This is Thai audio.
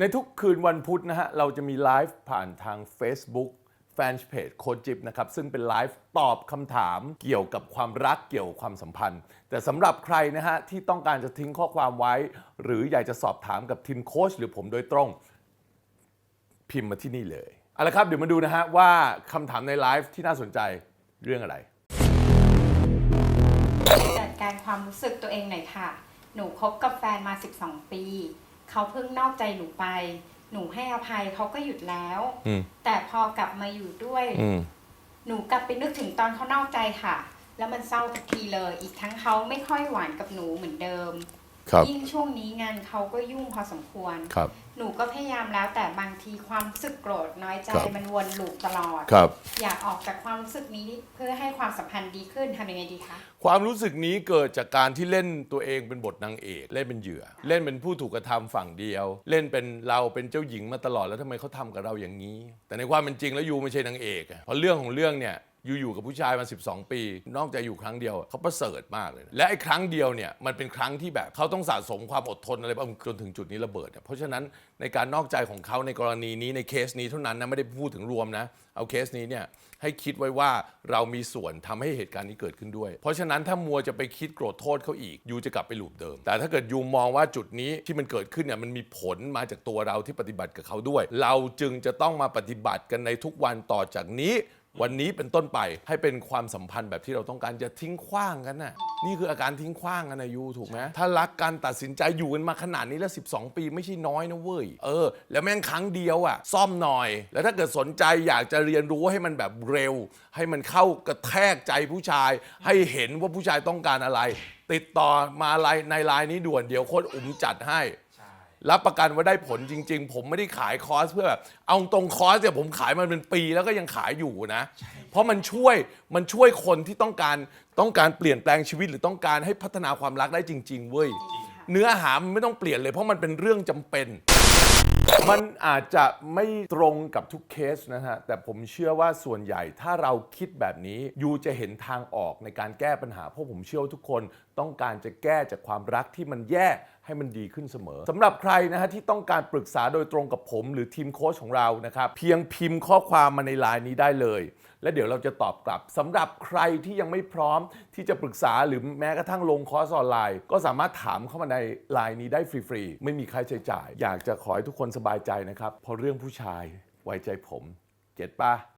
ในทุกคืนวันพุธนะฮะ เราจะมีไลฟ์ผ่านทาง Facebook แฟนเพจโคจิบนะครับ ซึ่งเป็นไลฟ์ตอบคำถามเกี่ยวกับความรักเกี่ยวกับความสัมพันธ์ แต่สำหรับใครนะฮะ ที่ต้องการจะทิ้งข้อความไว้ หรืออยากจะสอบถามกับทีมโค้ชหรือผมโดยตรง พิมพ์มาที่นี่เลยเอาละครับเดี๋ยวมาดูนะฮะว่าคำถามในไลฟ์ที่น่าสนใจเรื่องอะไร จัดการความรู้สึกตัวเองหน่อยค่ะ หนูคบกับแฟนมา 12 ปี เขาเพิ่งนอกใจหนูไป หนูให้อภัยเขาก็หยุดแล้ว อืมแต่พอกลับมาอยู่ด้วย อืมหนูกลับไปนึกถึงตอนเขานอกใจค่ะ แล้วมันเศร้าทุกทีเลย อีกทั้งเขาไม่ค่อยหวานกับหนูเหมือนเดิม ครับยิ่งช่วงนี้งานเขาก็ยุ่งพอสมควร ครับ หนูก็พยายามแล้วแต่บางทีความรู้สึกโกรธน้อยใจครับ มันวนลูปตลอด ครับ อยากออกจากความรู้สึกนี้เพื่อให้ความสัมพันธ์ดีขึ้นทำยังไงดีคะ ความรู้สึกนี้เกิดจากการที่เล่นตัวเองเป็นบทนางเอกเล่นเป็นเหยื่อ เล่นเป็นผู้ถูกกระทำฝั่งเดียว เล่นเป็นเราเป็นเจ้าหญิงมาตลอดแล้วทำไมเขาทำกับเราอย่างนี้ แต่ในความเป็นจริงแล้วยูไม่ใช่นางเอกเพราะเรื่องของเรื่องเนี่ยยูอยู่กับผู้ชายมา 12 ปี นอกจากอยู่ครั้งเดียวเขาประเสริฐมากเลยนะและไอ้ครั้งเดียวเนี่ยมันเป็นครั้งที่แบบเขาต้องสะสมความอดทนอะไรบางจนถึงจุดนี้ระเบิดอะเพราะฉะนั้นในการนอกใจของเขาในกรณีนี้ในเคสนี้เท่านั้นนะไม่ได้พูดถึงรวมนะเอาเคสนี้เนี่ยให้คิดไว้ว่าเรามีส่วนทำให้เหตุการณ์นี้เกิดขึ้นด้วย เพราะฉะนั้นถ้ามัวจะไปคิดโกรธโทษเขาอีกยูจะกลับไปลูปเดิม แต่ถ้าเกิดยูมองว่าจุดนี้ที่มันเกิดขึ้นเนี่ยมันมีผลมาจากตัวเราที่ปฏิบัติกับเขาด้วย เราจึงจะต้องมาปฏิบัติกันในทุกวันต่อจากนี้ วันนี้เป็นต้นไปให้เป็นความสัมพันธ์แบบที่เราต้องการจะทิ้งขว้างกันน่ะนี่คืออาการทิ้งขว้างกันนะยูถูกไหมถ้ารักกันตัดสินใจอยู่กันมาขนาดนี้แล้ว 12 ปีไม่ใช่น้อยนะเว้ยเออ แล้วแม่งครั้งเดียวอะซ่อมหน่อย แล้วถ้าเกิดสนใจอยากจะเรียนรู้ให้มันแบบเร็ว ให้มันเข้ากระแทกใจผู้ชาย ให้เห็นว่าผู้ชายต้องการอะไร ติดต่อมาไลน์ในไลน์นี้ด่วนเดี๋ยวโค้ดอุ๋มจัดให้ รับประกันว่าได้ผลจริง ๆ ผมไม่ได้ขายคอร์สเพื่อแบบเอาตรงคอร์สเนี่ยผมขายมันเป็นปีแล้วก็ยังขายอยู่นะ เพราะมันช่วยมันช่วยคนที่ต้องการต้องการเปลี่ยนแปลงชีวิตหรือต้องการให้พัฒนาความรักได้จริง ๆ เว้ย เนื้อหามันไม่ต้องเปลี่ยนเลย เพราะมันเป็นเรื่องจำเป็น มันอาจจะไม่ตรงกับทุกเคสนะฮะ แต่ผมเชื่อว่าส่วนใหญ่ถ้าเราคิดแบบนี้ยูจะเห็นทางออกในการแก้ปัญหาเพราะผมเชื่อว่าทุกคนต้องการจะแก้จากความรักที่มันแย่ ให้มันดีขึ้นเสมอสำหรับใครนะฮะที่ต้องการปรึกษาโดยตรงกับผม หรือทีมโค้ชของเรานะครับเพียงพิมพ์ข้อความมาในไลน์นี้ได้เลย และเดี๋ยวเราจะตอบกลับสำหรับใครที่ยังไม่พร้อมที่จะปรึกษาหรือแม้กระทั่งลงคอร์สออนไลน์ ก็สามารถถามเข้ามาในไลน์นี้ได้ฟรีๆไม่มีค่าใช้จ่าย อยากจะขอให้ทุกคนสบายใจนะครับเพราะเรื่องผู้ชายไว้ใจผมเก็ตปะ